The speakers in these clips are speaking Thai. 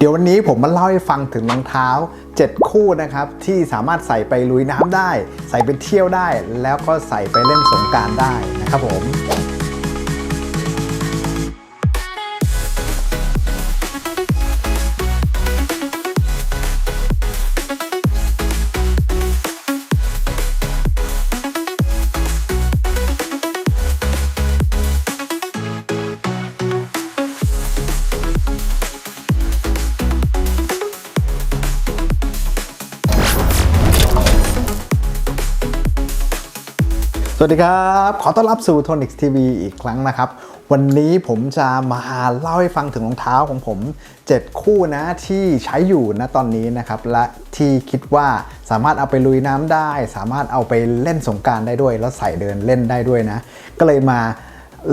เดี๋ยววันนี้ผมมาเล่าให้ฟังถึงรองเท้า 7 คู่นะครับ ที่สามารถใส่ไปลุยน้ำได้ ใส่ไปเที่ยวได้ แล้วก็ใส่ไปเล่นสงการได้นะครับผม สวัสดีครับ ขอต้อนรับสู่ Tonix TV อีกครั้งนะครับ วันนี้ผมจะมาเล่าให้ฟังถึงรองเท้าของผม 7 คู่นะที่ใช้อยู่นะตอนนี้นะครับ และที่คิดว่าสามารถเอาไปลุยน้ำได้ สามารถเอาไปเล่นสงการได้ด้วย แล้วใส่เดินเล่นได้ด้วยนะ ก็เลยมา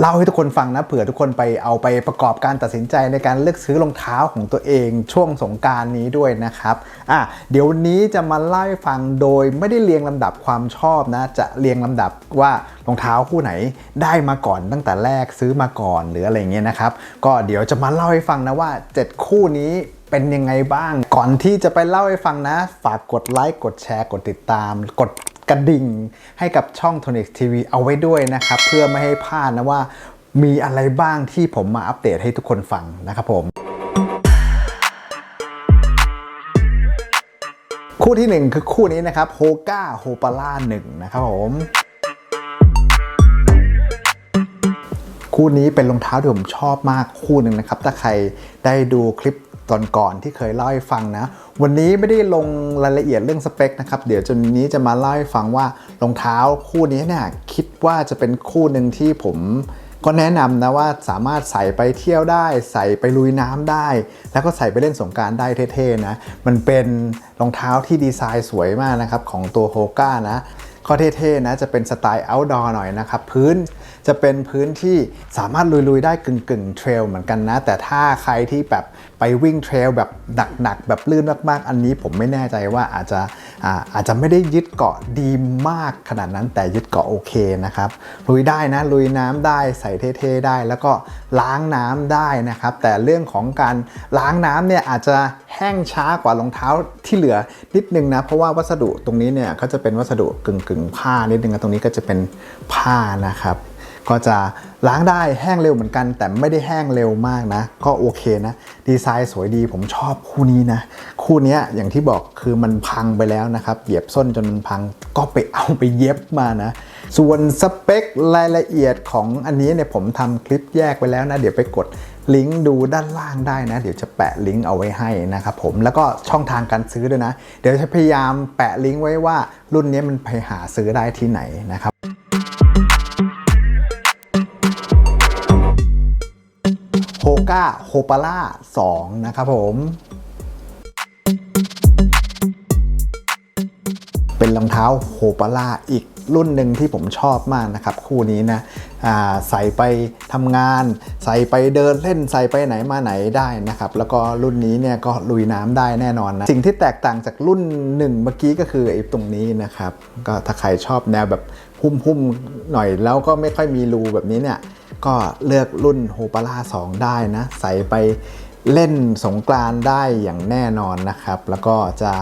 เล่าให้ทุกคนฟังนะเผื่อทุกคนไปเอาไปประกอบการตัดสินใจในการเลือกซื้อรองเท้าของตัวเองช่วงสงการนี้ด้วยนะครับอะเดี๋ยววันนี้จะมาเล่าให้ฟังโดยไม่ได้เรียงลำดับความชอบนะ จะเรียงลำดับว่ารองเท้าคู่ไหนได้มาก่อนตั้งแต่แรกซื้อมาก่อนหรืออะไรเงี้ยนะครับ ก็เดี๋ยวจะมาเล่าให้ฟังนะว่า 7 คู่นี้เป็นยังไงบ้าง ก่อนที่จะไปเล่าให้ฟังนะ ฝากกดไลค์กดแชร์กดติดตาม กด กระดิ่งให้กับช่อง Tonic TV เอาไว้ด้วยนะครับ เพื่อไม่ให้พลาดนะว่ามีอะไรบ้างที่ผมมาอัปเดตให้ทุกคนฟังนะครับผมคู่ที่ 1 คือคู่นี้นะครับโฮก้าโฮปาล่า1นะครับผม คู่นี้เป็นรองเท้าที่ผมชอบมากคู่หนึ่งนะครับ ถ้าใครได้ดูคลิป ตอนก่อนที่เคยเล่าให้ฟังนะ วันนี้ไม่ได้ลงรายละเอียดเรื่องสเปคนะครับ เดี๋ยวจนนี้จะมาเล่าให้ฟังว่ารองเท้าคู่นี้เนี่ยคิดว่าจะเป็นคู่หนึ่งที่ผมก็แนะนำนะว่าสามารถใส่ไปเที่ยวได้ ใส่ไปลุยน้ำได้ แล้วก็ใส่ไปเล่นสงการได้เท่ๆนะ มันเป็นรองเท้าที่ดีไซน์สวยมากนะครับของตัวโฮก้านะ ข้อเท่ๆนะจะเป็นสไตล์ outdoor หน่อยนะครับ พื้นจะเป็นพื้นที่สามารถลุยๆ ได้กึ่งๆเทรลเหมือนกันนะ แต่ถ้าใครที่แบบไปวิ่งเทรลแบบหนักๆ แบบลื่นมากๆ อันนี้ผมไม่แน่ใจว่าอาจจะ อาจจะไม่ได้ยึดเกาะดีมากขนาดนั้นแต่ยึดเกาะโอเคนะครับลุยได้นะลุยน้ำได้ใส่เท่ๆได้ แล้วก็ล้างน้ำได้นะครับ แต่เรื่องของการล้างน้ำเนี่ยอาจจะแห้งช้ากว่ารองเท้าที่เหลือนิดนึงนะ เพราะว่าวัสดุตรงนี้เนี่ยก็จะเป็นวัสดุกึ่งกึ่งๆผ้านิดนึงตรงนี้ก็จะเป็นผ้านะครับ ก็จะล้างได้แห้งเร็วเหมือนกัน แต่ไม่ได้แห้งเร็วมากนะ ก็โอเคนะ ดีไซน์สวยดีผมชอบคู่นี้นะ คู่นี้อย่างที่บอกคือมันพังไปแล้วนะครับ เหยียบส้นจนมันพังก็ไปเอาไปเย็บมานะ ส่วนสเปครายละเอียดของอันนี้เนี่ยผมทำคลิปแยกไปแล้วนะ เดี๋ยวไปกดลิงก์ดูด้านล่างได้นะ เดี๋ยวจะแปะลิงก์เอาไว้ให้นะครับผมแล้วก็ช่องทางการซื้อด้วยนะ เดี๋ยวจะพยายามแปะลิงก์ไว้ว่ารุ่นนี้มันไปหาซื้อได้ที่ไหนนะครับ ก้าโฮปาล่า2นะครับผมเป็นรองเท้าโฮปาล่าอีกรุ่นหนึ่งที่ผมชอบมากนะครับ คู่นี้นะใส่ไปทำงาน ใส่ไปเดินเล่นใส่ไปไหนมาไหนได้นะครับ แล้วก็รุ่นนี้เนี่ยก็ลุยน้ำได้แน่นอนนะสิ่งที่แตกต่างจากรุ่นหนึ่งเมื่อกี้ก็คือไอ้ตรงนี้นะครับ ก็ถ้าใครชอบแนวแบบพุ่มๆหน่อยแล้วก็ไม่ค่อยมีรูแบบนี้เนี่ย ก็เลือกรุ่นโฮปาล่า2 ได้นะ ใส่ไปเล่นสงกรานได้อย่างแน่นอนนะครับ แล้วก็จะ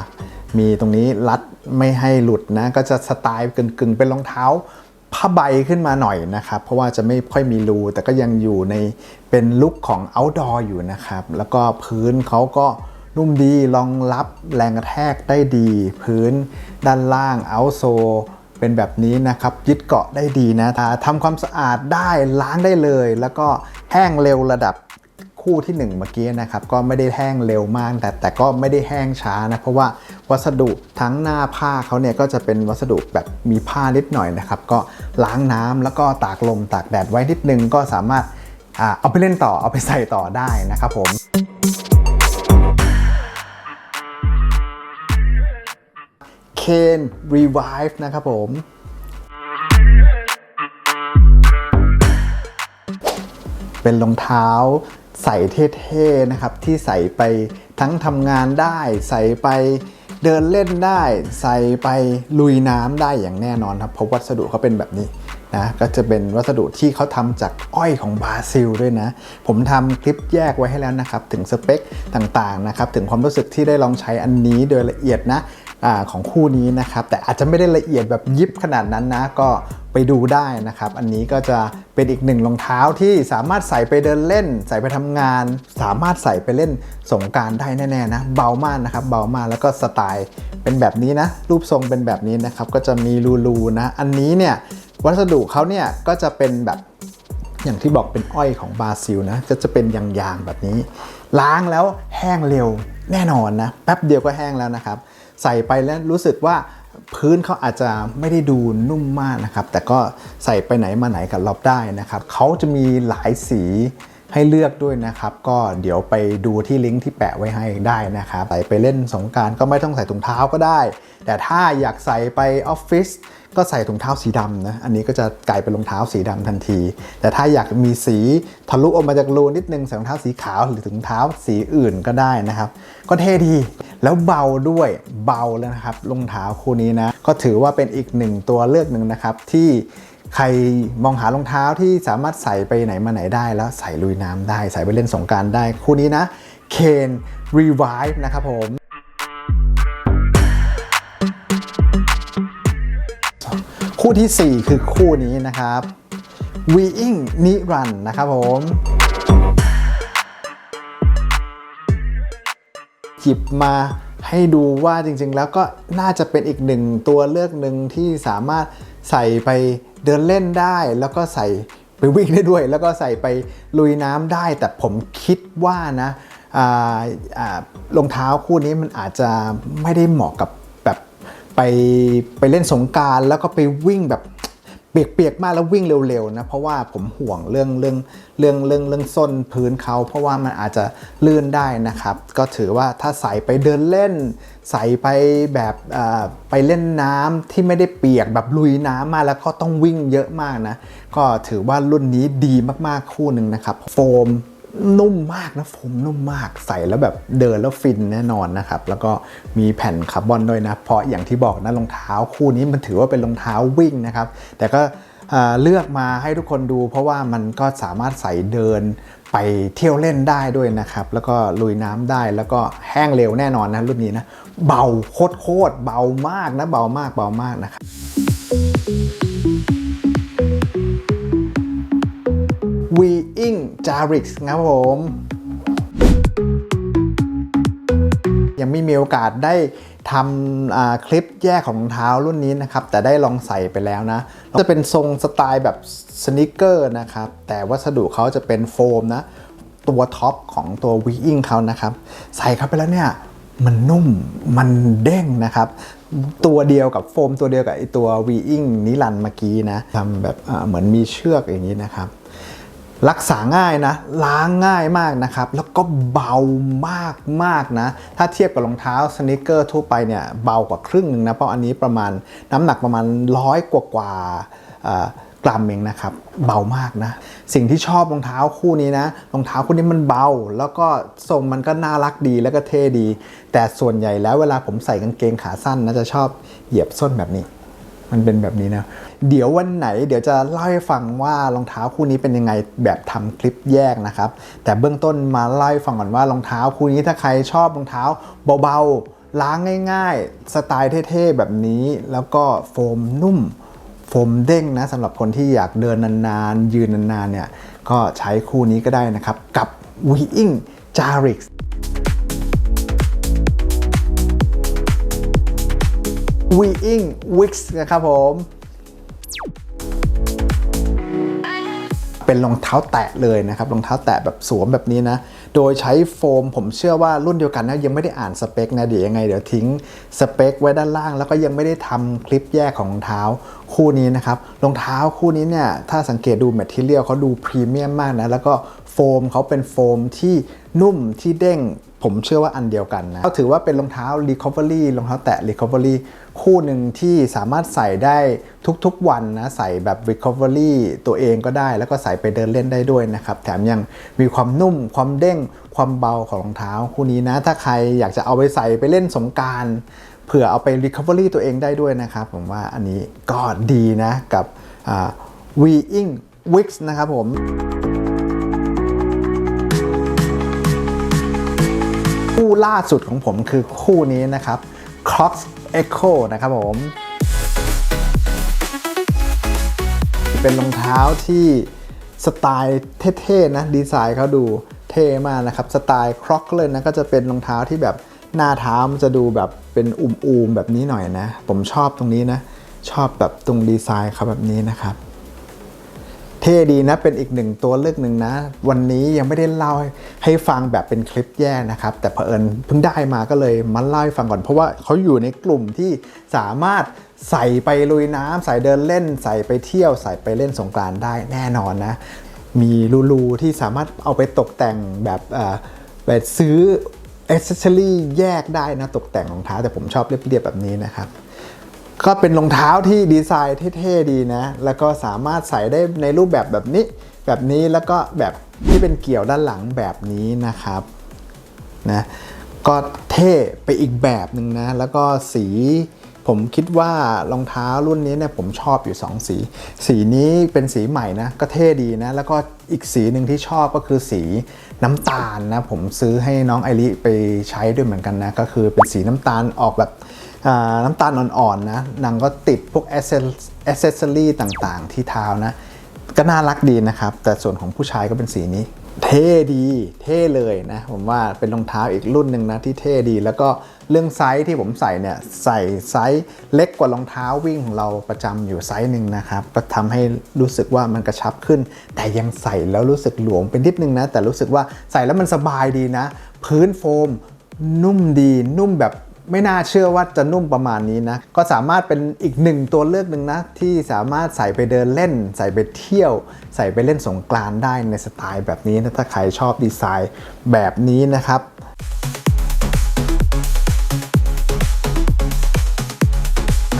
มีตรงนี้รัดไม่ให้หลุดนะ ก็จะสไตล์กึ่งๆ เป็นรองเท้าผ้าใบขึ้นมาหน่อยนะครับ เพราะว่าจะไม่ค่อยมีรู แต่ก็ยังอยู่ในเป็นลุคของ outdoor อยู่นะครับ แล้วก็พื้นเขาก็นุ่มดีรองรับแรงกระแทกได้ดี พื้นด้านล่างเอาโซ เป็นแบบนี้นะครับยึดเกาะได้ดีนะทำความสะอาดได้ล้างได้เลย แล้วก็แห้งเร็วระดับคู่ที่ 1 เมื่อกี้นะครับก็ไม่ได้แห้งเร็วมาก แต่แต่ก็ไม่ได้แห้งช้านะเพราะว่าวัสดุทั้งหน้าผ้าเขาเนี่ยก็จะเป็นวัสดุแบบมีผ้านิดหน่อยนะครับก็ล้างน้ำแล้วก็ตากลมตากแดดไว้นิดนึงก็สามารถอเอาไปเล่นต่อเอาไปใส่ต่อได้นะครับผม เคน Revive นะครับผมเป็นรองเท้าใส่เท่ๆนะครับ ที่ใส่ไปทั้งทำงานได้ ใส่ไปเดินเล่นได้ ใส่ไปลุยน้ำได้อย่างแน่นอนครับเพราะวัสดุเขาเป็นแบบนี้นะก็จะเป็นวัสดุที่เขาทำจากอ้อยของบราซิลด้วยนะ ผมทำคลิปแยกไว้ให้แล้วนะครับ ถึงสเปคต่างๆนะครับ ถึงความรู้สึกที่ได้ลองใช้อันนี้โดยละเอียดนะ อของคู่นี้นะครับ แต่อาจจะไม่ได้ละเอียดแบบยิบขนาดนั้นนะ ก็ไปดูได้นะครับ อันนี้ก็จะเป็นอีกหนึ่งรองเท้าที่สามารถใส่ไปเดินเล่น ใส่ไปทำงาน สามารถใส่ไปเล่นสงการได้แน่ๆนะ เบามากนะครับ เบามากแล้วก็สไตล์เป็นแบบนี้นะ รูปทรงเป็นแบบนี้นะครับ ก็จะมีรูๆนะ อันนี้เนี่ยวัสดุเขาเนี่ยก็จะเป็นแบบอย่างที่บอกเป็นอ้อยของบราซิลนะก็จะเป็นยางๆแบบนี้ ล้างแล้วแห้งเร็ว แน่นอนนะแป๊บเดียวก็แห้งแล้วนะครับ ใส่ไปแล้วรู้สึกว่าพื้นเขาอาจจะไม่ได้ดูนุ่มมากนะครับ แต่ก็ใส่ไปไหนมาไหนกับเราได้นะครับเขาจะมีหลายสีให้เลือกด้วยนะครับ ก็เดี๋ยวไปดูที่ลิงก์ที่แปะไว้ให้ได้นะครับใส่ไปเล่นสงการก็ไม่ต้องใส่ถุงเท้าก็ได้ แต่ถ้าอยากใส่ไปออฟฟิศ ก็ใส่ถุงเท้าสีดำนะอันนี้ก็จะกลายเป็นรองเท้าสีดำทันที แต่ถ้าอยากมีสีทะลุออกมาจากรูนิดนึงใส่รองเท้าสีขาวหรือถุงเท้าสีอื่นก็ได้นะครับ ก็เท่ดีแล้วเบาด้วยเบาแล้วนะครับรองเท้าคู่นี้นะก็ถือว่าเป็นอีกหนึ่งตัวเลือกหนึ่งนะครับที่ใครมองหารองเท้าที่สามารถใส่ไปไหนมาไหนได้แล้วใส่ลุยน้ำได้ ใส่ไปเล่นสงการได้ คู่นี้นะเคน Revive นะครับผม คู่ทีสี่ 4 คือคู่นี้นะครับ w e i n g นิรันนะครับผมหยิบมาให้ดูว่าจริงๆ แล้วก็น่าจะเป็นอีกหนึ่งตัวเลือกหนึ่งที่สามารถใส่ไปเดินเล่นได้ แล้วก็ใส่ไปวิ่งได้ด้วย แล้วก็ใส่ไปลุยน้ำได้ แต่ผมคิดว่านะรองเท้าคู่นี้มันอาจจะไม่ได้เหมาะกับ ไปไปเล่นสงการแล้วก็ไปวิ่งแบบเปียกๆมากแล้ววิ่งเร็วๆนะเพราะว่าผมห่วงเรื่องเรื่องเรื่องเรื่องเรื่องส้นพื้นเขาเพราะว่ามันอาจจะลื่นได้นะครับ ก็ถือว่าถ้าใส่ไปเดินเล่น ใส่ไปแบบอ่าไปเล่นน้ำที่ไม่ได้เปียกแบบลุยน้ำมาแล้วก็ต้องวิ่งเยอะมากนะ ก็ถือว่ารุ่นนี้ดีมากๆคู่หนึ่งนะครับโฟม นุ่มมากนะโฟมนุ่มมากใส่แล้วแบบเดินแล้วฟินแน่นอนนะครับ แล้วก็มีแผ่นคาร์บอนด้วยนะ เพราะอย่างที่บอกนะรองเท้าคู่นี้มันถือว่าเป็นรองเท้าวิ่งนะครับ แต่ก็เลือกมาให้ทุกคนดู เพราะว่ามันก็สามารถใส่เดินไปเที่ยวเล่นได้ด้วยนะครับ แล้วก็ลุยน้ำได้แล้วก็แห้งเร็วแน่นอนนะรุ่นนี้นะ เบาโคตรเบามากนะเบามากเบามากนะครับ w e i n g Jarix นะครับผมยังไม่มีโอกาสได้ทำคลิปแยกของรองเท้ารุ่นนี้นะครับ แต่ได้ลองใส่ไปแล้วนะ จะเป็นทรงสไตล์แบบสนิเกอร์นะครับ แต่วัสดุเขาจะเป็นโฟมนะ ตัวท็อปของตัว w e i n g เขานะครับ ใส่เข้าไปแล้วเนี่ย มันนุ่มมันเด้งนะครับ ตัวเดียวกับโฟมตัวเดียวกับไอตัว w e i n g นิรันเมื่อกี้นะทำแบบเหมือนมีเชือกอย่างนี้นะครับ รักษาง่ายนะ ล้างง่ายมากนะครับ แล้วก็เบามากมากนะ ถ้าเทียบกับรองเท้าสนิเกอร์ทั่วไปเนี่ยเบากว่าครึ่งหนึ่งนะเพราะอันนี้ประมาณน้ำหนักประมาณร้อยกว่ากว่ากรัมเองนะครับเบามากนะ สิ่งที่ชอบรองเท้าคู่นี้นะรองเท้าคู่นี้มันเบา แล้วก็ทรงมันก็น่ารักดีแล้วก็เท่ดี แต่ส่วนใหญ่แล้วเวลาผมใส่กางเกงขาสั้นนะจะชอบเหยียบส้นแบบนี้ มันเป็นแบบนี้นะ เดี๋ยววันไหนเดี๋ยวจะเล่าให้ฟังว่ารองเท้าคู่นี้เป็นยังไงแบบทำคลิปแยกนะครับ แต่เบื้องต้นมาเล่าให้ฟังก่อนว่ารองเท้าคู่นี้ถ้าใครชอบรองเท้าเบาๆ ล้างง่ายๆ สไตล์เท่ๆแบบนี้ แล้วก็โฟมนุ่ม โฟมเด้งนะสำหรับคนที่อยากเดินนานๆ ยืนนานๆเนี่ยก็ใช้คู่นี้ก็ได้นะครับกับ w e i n g Jarix n g Wix นะครับผม เป็นรองเท้าแตะเลยนะครับรองเท้าแตะแบบสวมแบบนี้นะ โดยใช้โฟมผมเชื่อว่ารุ่นเดียวกันนะ ยังไม่ได้อ่านสเปคนะเดี๋ยวยังไง เดี๋ยวทิ้งสเปคไว้ด้านล่าง แล้วก็ยังไม่ได้ทำคลิปแยกของรองเท้าคู่นี้นะครับรองเท้าคู่นี้เนี่ยถ้าสังเกตดูแมทเทียลเขาดูพรีเมียมมากนะแล้วก็โฟมเขาเป็นโฟมที่นุ่มที่เด้ง ผมเชื่อว่าอันเดียวกันนะก็ถือว่าเป็นรองเท้า Recovery รองเท้าแตะ Recovery คู่หนึ่งที่สามารถใส่ได้ทุกๆวันนะ ใส่แบบ Recovery ตัวเองก็ได้ แล้วก็ใส่ไปเดินเล่นได้ด้วยนะครับ แถมยังมีความนุ่มความเด้งความเบาของรองเท้าคู่นี้นะ ถ้าใครอยากจะเอาไปใส่ไปเล่นสงการเผื่อเอาไป Recovery ตัวเองได้ด้วยนะครับ ผมว่าอันนี้ก็ดีนะกับอ่า v i n g Wix นะครับผม คู่ล่าสุดของผมคือคู่นี้นะครับ Crocs Echo นะครับผม เป็นรองเท้าที่สไตล์เท่ๆนะ ดีไซน์เขาดูเท่มากนะครับ สไตล์ครอกเลยนะ ก็จะเป็นรองเท้าที่แบบหน้าเท้ามันจะดูแบบเป็นอุ่มๆแบบนี้หน่อยนะ ผมชอบตรงนี้นะ ชอบแบบตรงดีไซน์เขาแบบนี้นะครับ เท่ดีนะเป็นอีกหนึ่งตัวเลือกหนึ่งนะ วันนี้ยังไม่ได้เล่าให้ฟังแบบเป็นคลิปแยกนะครับ แต่เผอิญเพิ่งได้มาก็เลยมาเล่าให้ฟังก่อน เพราะว่าเขาอยู่ในกลุ่มที่สามารถใส่ไปลุยน้ำใส่เดินเล่น ใส่ไปเที่ยว ใส่ไปเล่นสงกรานได้แน่นอนนะ มีรูๆที่สามารถเอาไปตกแต่งแบบเออแบบซื้อเอเซสซอรี่แยกได้นะตกแต่งรองเท้าแต่ผมชอบเรียบๆแบบนี้นะครับ ก็เป็นรองเท้าที่ดีไซน์เท่ๆดีนะ แล้วก็สามารถใส่ได้ในรูปแบบแบบนี้ แบบนี้แล้วก็แบบที่เป็นเกี่ยวด้านหลังแบบนี้นะครับนะก็เท่ไปอีกแบบหนึ่งนะ แล้วก็สีผมคิดว่ารองเท้ารุ่นนี้เนี่ยผมชอบอยู่ 2 สี สีนี้เป็นสีใหม่นะ ก็เท่ดีนะ แล้วก็อีกสีหนึ่งที่ชอบก็คือสีน้ำตาลนะ ผมซื้อให้น้องไอริไปใช้ด้วยเหมือนกันนะ ก็คือเป็นสีน้ำตาลออกแบบ น้ำตาลอ่อนๆนะนางก็ติดพวกแอสเซสซอรี่ต่างๆ ที่เท้านะ ก็น่ารักดีนะครับ แต่ส่วนของผู้ชายก็เป็นสีนี้ เท่ดีเท่เลยนะ ผมว่าเป็นรองเท้าอีกรุ่นหนึ่งนะที่เท่ดี แล้วก็เรื่องไซส์ที่ผมใส่เนี่ยใส่ไซส์เล็กกว่ารองเท้าวิ่งของเราประจำอยู่ไซส์หนึ่งนะครับ ก็ทำให้รู้สึกว่ามันกระชับขึ้น แต่ยังใส่แล้วรู้สึกหลวมเป็นนิดนึงนะ แต่รู้สึกว่าใส่แล้วมันสบายดีนะ พื้นโฟมนุ่มดีนุ่มแบบ ไม่น่าเชื่อว่าจะนุ่มประมาณนี้นะ ก็สามารถเป็นอีกหนึ่งตัวเลือกหนึ่งนะ ที่สามารถใส่ไปเดินเล่น ใส่ไปเที่ยว ใส่ไปเล่นสงกรานได้ในสไตล์แบบนี้นะ ถ้าใครชอบดีไซน์แบบนี้นะครับ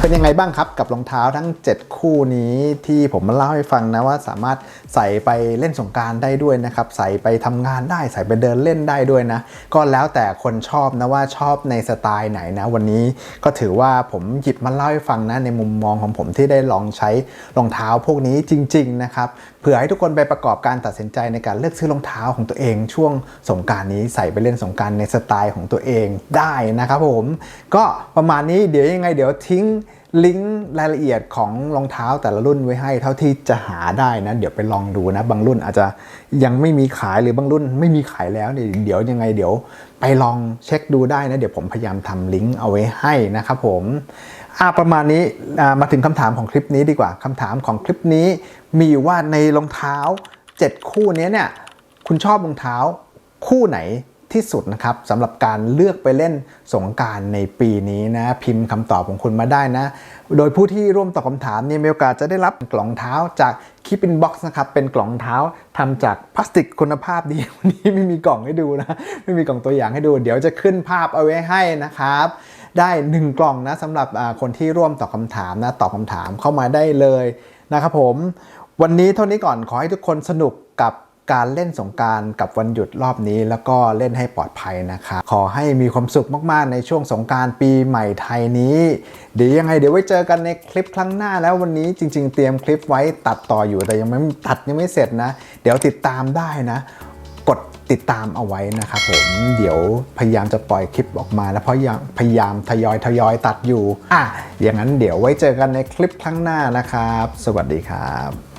เป็นยังไงบ้างครับกับรองเท้าทั้ง 7 คู่นี้ที่ผมมาเล่าให้ฟังนะว่าสามารถใส่ไปเล่นสงการได้ด้วยนะครับใส่ไปทำงานได้ใส่ไปเดินเล่นได้ด้วยนะ ก็แล้วแต่คนชอบนะว่าชอบในสไตล์ไหนนะวันนี้ก็ถือว่าผมหยิบมาเล่าให้ฟังนะในมุมมองของผมที่ได้ลองใช้รองเท้าพวกนี้จริง ๆ นะครับ เผื่อให้ทุกคนไปประกอบการตัดสินใจในการเลือกซื้อรองเท้าของตัวเอง ช่วงสงการนี้ใส่ไปเล่นสงการในสไตล์ของตัวเองได้นะครับผมก็ประมาณนี้เดี๋ยวยังไงเดี๋ยวทิ้งลิงก์รายละเอียดของรองเท้าแต่ละรุ่นไว้ให้เท่าที่จะหาได้นะ เดี๋ยวไปลองดูนะ บางรุ่นอาจจะยังไม่มีขายหรือบางรุ่นไม่มีขายแล้วเนี่ยเดี๋ยวยังไงเดี๋ยวไปลองเช็คดูได้นะ เดี๋ยวผมพยายามทำลิงก์เอาไว้ให้นะครับผม อาประมาณนี้มาถึงคำถามของคลิปนี้ดีกว่าคำถามของคลิปนี้ มีอยู่ว่าในรองเท้า 7 คู่นี้เนี่ยคุณชอบรองเท้าคู่ไหนที่สุดนะครับสำหรับการเลือกไปเล่นสงการในปีนี้นะพิมพ์คำตอบของคุณมาได้นะ โดยผู้ที่ร่วมตอบคำถามเนี่ยมีโอกาสจะได้รับกล่องเท้าจากคิปินบ็อกซ์นะครับเป็นกล่องเท้าทำจากพลาสติกคุณภาพดีวันนี้ไม่มีกล่องให้ดูนะ ไม่มีกล่องตัวอย่างให้ดู เดี๋ยวจะขึ้นภาพเอาไว้ให้นะครับ ได้ 1 กล่องนะสำหรับคนที่ร่วมตอบคำถามนะตอบคำถามเข้ามาได้เลยนะครับผม วันนี้เท่านี้ก่อนขอให้ทุกคนสนุกกับการเล่นสงการกับวันหยุดรอบนี้ แล้วก็เล่นให้ปลอดภัยนะครับขอให้มีความสุขมากๆ ในช่วงสงการปีใหม่ไทยนี้ เดี๋ยวยังไงเดี๋ยวไว้เจอกันในคลิปครั้งหน้าแล้ววันนี้จริง ๆ เตรียมคลิปไว้ตัดต่ออยู่แต่ยังไม่ตัดยังไม่เสร็จนะ เดี๋ยวติดตามได้นะ กดติดตามเอาไว้นะครับผมเดี๋ยวพยายามจะปล่อยคลิปออกมา แล้วเพราะยังพยายามทยอยทยอยตัดอยู่อะอย่างนั้นเดี๋ยวไว้เจอกันในคลิปครั้งหน้านะครับ สวัสดีครับ